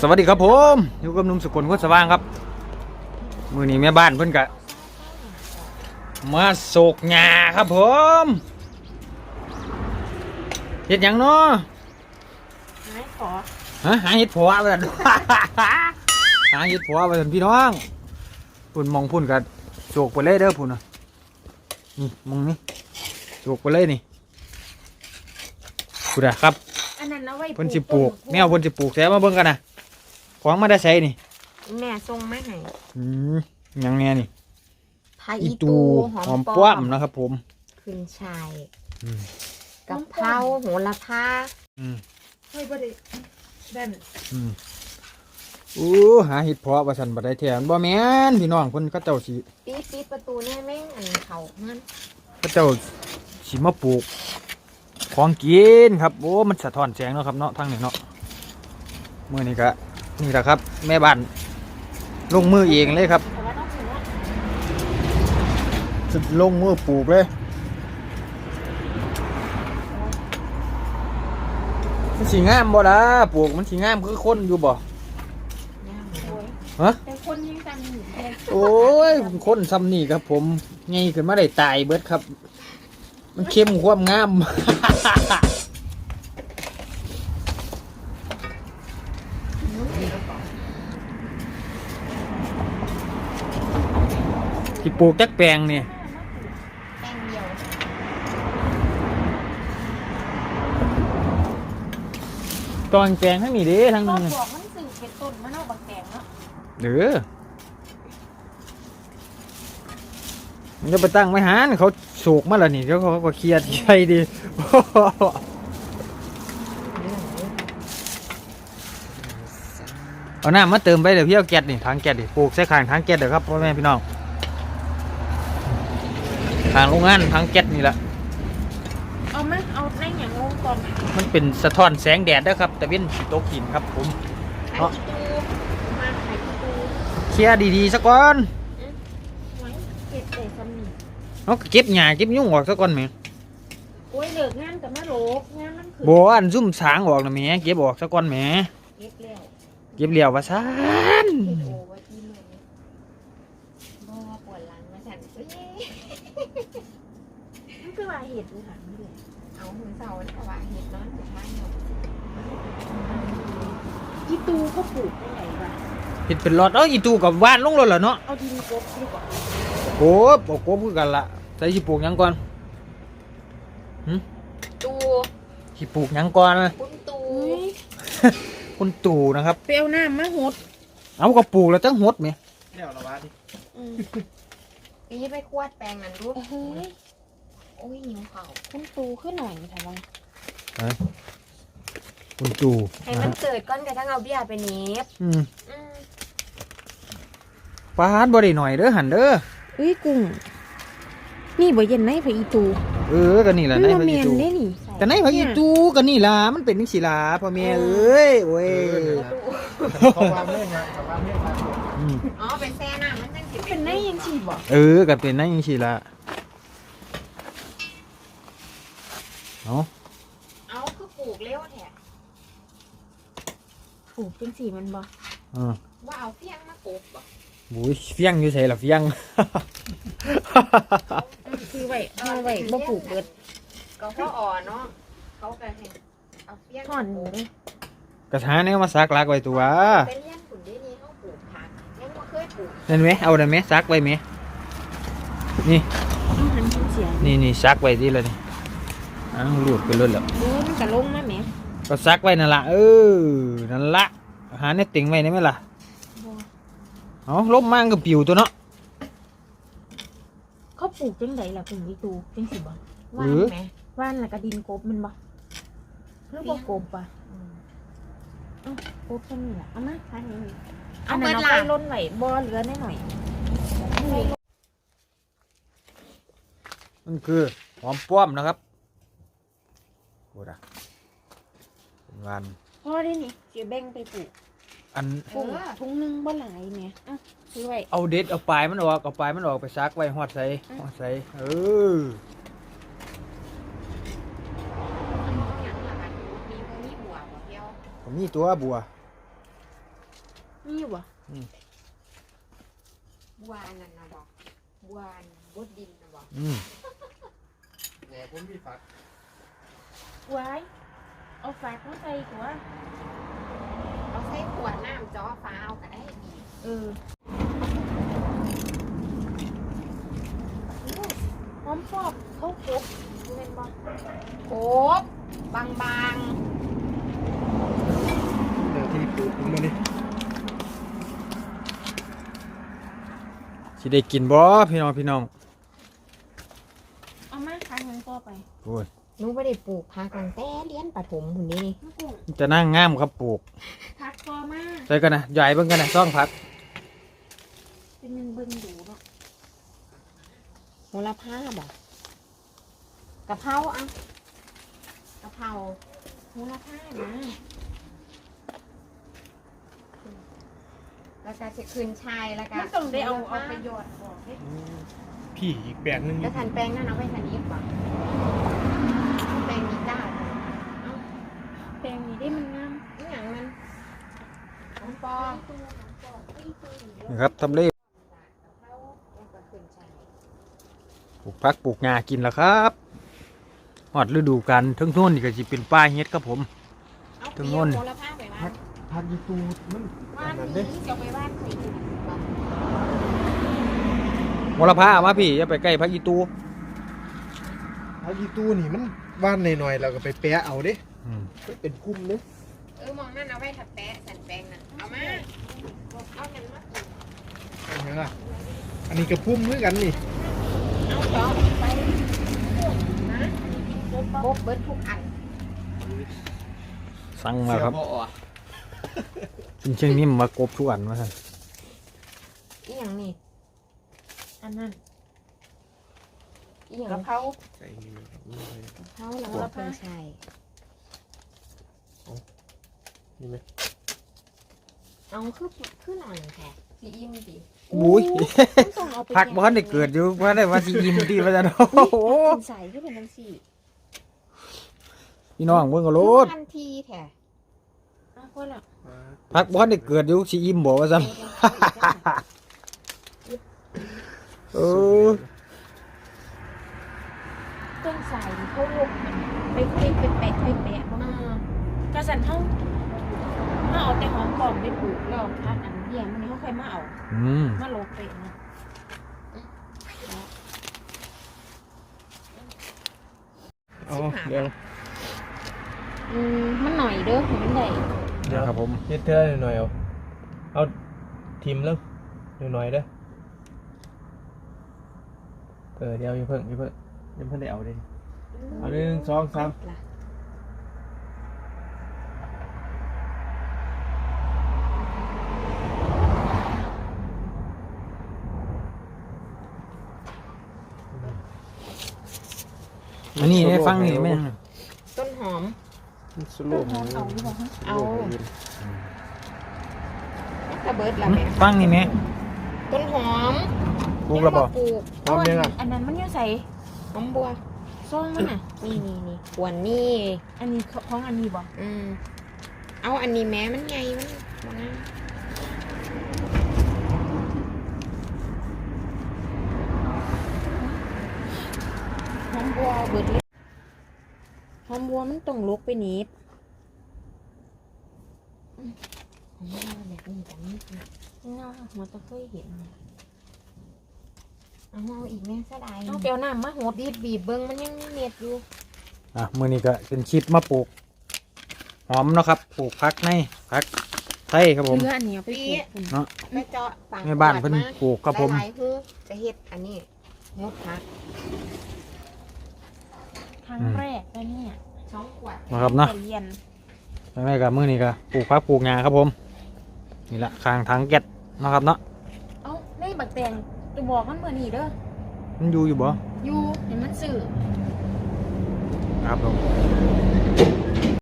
สวัสดีครับผมอยู่กับหนุ่มสกุลโคตรสว่างครับ มือนี้แม่บ้านเพิ่นกะมาโศกหญ้าครับผมเฮ็ดหยังเนาะไม่ขอฮะหาเฮ็ดผัวไปซั่นหาเฮ็ดผัวไปซั่นพี่น้องพุ่นมองพุ่นกะโศกไปเลยเด้อพุ่นน่ะนี่มองนี่โศกไปเลยนี่พุ่นอะครับ อันนั้นเอาไว้เพิ่นสิปลูกแนวเพิ่นสิปลูกแซ่มาเบิ่งกันนะ ของมาได้ใช้นี่ แม่ทรงไม่ให้อืมหยังแน่นี่พาอีอีตูตูหอมป้อมนะครับ ผม ขึ้นชายอืม กะเพราโหระพาอืมเฮ้ยบ่ได้แบ่นอืมอู้หาเห็ดเพาะว่าซั่นบ่ได้แท้บ่แม่นพี่น้องเพิ่นเขาเจ้าสิปีดปีดประตูเนี่ยแม่งอันเขาเงินเขาเจ้าสิมาปลูก ของกินครับ โอ้มันสะท้อนแสงเนาะครับเนาะทางนี้เนาะมื้อนี้ก็ นี่แหละครับ แม่บ้านลงมือเองเลยครับแต่ว่าต้องถือว่าสุดลงมือปลูกเลยมันสีงามบ่ล่ะปลูกมันสีงามคือคนอยู่บ่ย่างโอ้ยฮะแต่คนยังกันอยู่เลยโอ้ยคนซ้ำนี่ครับ ผมไงขึ้นมาได้ตายเบิดครับ มันเข้มความงาม ที่ ปลูกจักแปลงเนี่ยแป้งเดียวตอนแปลงทั้งนี้เด้ทั้งบอนั้นกบอกมันสื่อเป็นต้นมะนาวบางแตงเนาะเด้อมันจะไปตั้งไม่หานเขาสูกมาแล้วนี่เดี๋ยวเขาก็เครียดใช่ดี เอาน้ำมาเติมไปเดี๋ยวพี่เอาแก๊สนี่ทางแก๊สดิปลูกใส่ข้างทางแก๊สเดี๋ยวครับพ่อแม่พี่น้องทางโรงงานทางแก๊สนี่แหละเอาไหมเอาในอย่างงงก่อนมันเป็นสะท้อนแสงแดดนะครับ แต่เว้นสิตกหินครับผมไข่อีตูมาไข่อีตูเคลียร์ดีๆสักก่อนไว้เก็บแต่ซ้ำนี่เอาก็เก็บหญ้าเก็บยุ่งออกสักก่อนไหมโอ้ยเลิกงานกับมาโลกงานมันคือบัวอันซุ่มสางออกนะแหม่เก็บออกสักก่อนแหม่เก็บแล้วเก็บเหลียวว่าซาน เก็บโอไว้ที่มือบ่ปวดหลังมาฉันเอ้ยมัน คือว่าเห็ดดูหันเลยเอามือเสาแล้วก็ว่าเห็ดนอนสุดท้ายเนาะอีตูเขาปลูกได้ไงวะเห็ดเป็นรอดเอ้ยอีตูกับว่านลงรถเหรอเนาะเอาดินกบดีกว่าโอ้ปกโกบคือกันละใส่สิปลูกหยังก่อนตูสิปลูกหยังก่อนคุณตูคุณตู่นะครับ เปรี้ยวน้ำมะฮดเอาก็ปลูกแล้วจังหดไหมปีไปขวดแปลงนั้นรูเฮ้ย โอ้ยหิวเขาคุณตูขึ้นหน่อยทำไมคุณตู่ให้มันเกิดก้อนกระทั่งเอาเบี้ยไปเน็บอืมอืมปาดบ่ได้หน่อยเด้อหันเด้ออุ้ยกุ้ง นี่บ่เย็นในพระอีตูเออก็นี่แหละในบ่พระแม่อีนตูได้นี่แต่ในพระอีตูก็นี่ล่ะมันเป็นจังซี่ล่ะพ่อแม่เอ้ยโอ้ยเขาวางเล่นนะเขาวางเล่นนะอืมอ๋อไปแซ่น้ำมันจังสิเป็นในยังสิบ่เออก็เป็นนั่นจังซี่ล่ะ เอาเอาคือปลูกเร็วแท้ปลูกจังสี่มันบ่อ่าว่าเอาเฟี้ยงมาปลูกบ่บุ้ยเฟี้ยงอยู่ใส่ละเฟี้ยง คือไว้เอาไว้บ่ปลูกเบิดก็พ่ออ่อนเนาะเขาก็ให้เอาเฟี้ยงถอนเลยกระถาเนี่ยมาซักลักไว้ตัวไปเลี้ยงขุนได้นี่เขาปลูกผักยังบ่เคยปลูกนั่นไหมเอาได้ไหมซักไว้ไหมนี่เอาหันเสียงนี่นี่ซักไว้ดีเลยนี่ อ้าวรูดไปเลยแล้วดูมันก็ลงมาแหมก็ซักไว้นั่นละเออนั่นละหาเนี่ยติ่งไว้ได้ไหมล่ะเอาลบมั่งก็ปิวตัวเนาะเขาปลูกจังไดล่ะพึ่งอีตูจังสิบ่เอว่านอแหมว่านแล้วก็ดินกบมันบ่หรือบ่กบอะเอ้ากบจังนี่ล่ะเอามาทานนี่อันนั้นเอาไปล้นไว้บ่เหลือแน่หน่อยมันคือหอมป้อมนะครับ โอ้ดะเป็นวันพอได้นี่สิแบ่งไปปลูกอันกุ้งถุงหนึงบ่หลายแหมเอ้าซื้อไว้เอาเด็ดเอาปลายมันออกเอาปลายมันออกไปซักไว้หอดใส่หอดใส่เอออย่างหลักมีมีบัวบ่เดียวผมมีตัวบัวมีอยู่บ่บัวอันนั้นนะบอกบัวอันบดดินนะบอก อืม แหน่ผมมีฝัก ไว้เอาฝากมาใส่ตัวเอาใส่ขวดน้ำจ้อฟ้าเอาก็ได้ดีเออหอมปอบเขากบเป็นบ่โคบบางบางเดี๋ยวที่ปลูกผมมาดิสิได้กินบ่พี่น้องพี่น้องเอามาทางนั้นก็ไปโอ้ยๆ หนูไม่ได้ปลูกพักตั้งแต่เรียนประถมหุ่นนี้นี่มะกรูดมันจะนั่งงามครับปลูกพักก็มาใส่กันนะใหญ่เบิ่งกันนะซ่องพักเป็นมันเบิ่งดูเนาะโหระพาบอกกะเพราอะกะเพราโหระพานะแล้วก็จะคืนชายแล้วก็มันต้องได้เอาเอาไปหยอดบอกเด้พี่อีกแปลงหนึงอแล้ยู่วทันแปลงนั่นเอาไปทันยิบป่ะแปลงนี้จ้า แปลงนี้ได้มันงาม นี่อย่างมัน น้องปอนี่ครับทำเลแล้วก็คืนชายปลูกพักปลูกงากินแล้วครับหอดฤดูกาลทั้งโน้นนี่ก็สิเป็นป้าเฮ็ดครับผมเอาถึงเปีโน่ยนกโหระพาไปบ้านพักยีตูมันบ้านอันนั้นนี้เด้จะไปบ้านใครอยู่บ้านมลพามาพี่อย่าไปใกล้พักอีตูพักยีตูนี่มันว่านหน่อยๆเราก็ไปแปะเอาเด้อืมมันเป็นคุ้มเด้เออมองนั่นเอาไว้ถัดแปะสันแปลงน่ะ เอามาเอากันมาปลูกเห็นไหมล่ะอันนี้ก็พุ่มเหมือนกันนี่เอาจอไปนะโบกเบิร์ดทุกอันสั่งมาครับเสียอะเป็นเชียงนิ่มมากบทุกอันมาท่านอีหยังนี่อันนั้นอีหยังกะเพราใส่นี่มันนี่เลยเขาแล้วก็คืนชายนี่ไหม เอาคือคือหน่อยแค่สีอิ่มดิบุ้ยมันต้องเอาไปพักบ้านได้เกิดอยู่บ้านได้ว่าสิยิ้มดีว่าจะโอ้โหเป็นใส่ก็เป็นจังซี่พี่น้องเบิ่งก็โลดทันทีแท้เอาพอแล้วพักบ้านได้เกิดอยู่สิยิ้มบ่ว่าซั่น เออ ต้นใส่เขาลงไปไปไปแปะไปแปะบ่ อ่าก ระสันเฮาเฮาเอาแต่หอมปลอมไปปลูกแล้วพักอันเดียวมันนี้เขาค่อยมาเอา อืม มาลงไปนะ อ๋อเดี๋ยวอืมมันหน่อยเด้อให้มันได้เดี๋ยวนะครับผมเฮ็ดเธอหน่อยๆเอาเอาทิมแล้วหน่อยๆเด้อเออเดี๋ยวอย่าเพิ่งอย่าเพิ่งยังเพิ่งได้เอาเลยเอาหนึ่งสองสามล่ะ อันนี้ให้ฟังนี่แม่งต้นหอม สโลว์เอาเอาดีกว่าฮะเอา กระเบิดละแม่ฟังนี่แม่ต้นหอมปลูกแล้วบ่ปลูกพร้อมยังอะอันนั้นมันอยู่ใส่หอมบัวซองมันน่ะนี่นี่นี่ควรนี่อันนี้ของอันนี้บ่อืมเอาอันนี้แม้มันไงมันมันงาม หอมบัว เบิดเลยหอมบัวมันต้องลกไปนิดหอมบัวแบบนี้แบบนี้เงาหัวตะเคยเห็นเอาเอาอีกแม่เสียดายต้องเปียวน้ำมาหดบีบบีบเบิ้งมันยังมีเม็ดอยู่ อะมื้อนี้ก็เป็นคลิปมาปลูกหอมเนาะครับปลูกพักในพักไทยครับผมเรืออันนี้เอาไปปลูกพุ่นเนาะไปเจาะฝั่งแม่บ้านเพิ่นปลูกครับผมหลายๆคือจะเฮ็ดอันนี้งดพัก ครั้งแรกแล้วเนี่ยสองขวดนะครับเนาะไปเรียนแล้วแม่กับมื้อนี้ก็ปลูกพักปลูกงาครับผม นี่ละข้างทางแก๊สเนาะครับเนาะเอ้าได้บักแตงจะบอกมันเมื่อนี้เด้อมันอยู่อยู่บ่อยู่เห็นมันสื่อครับผม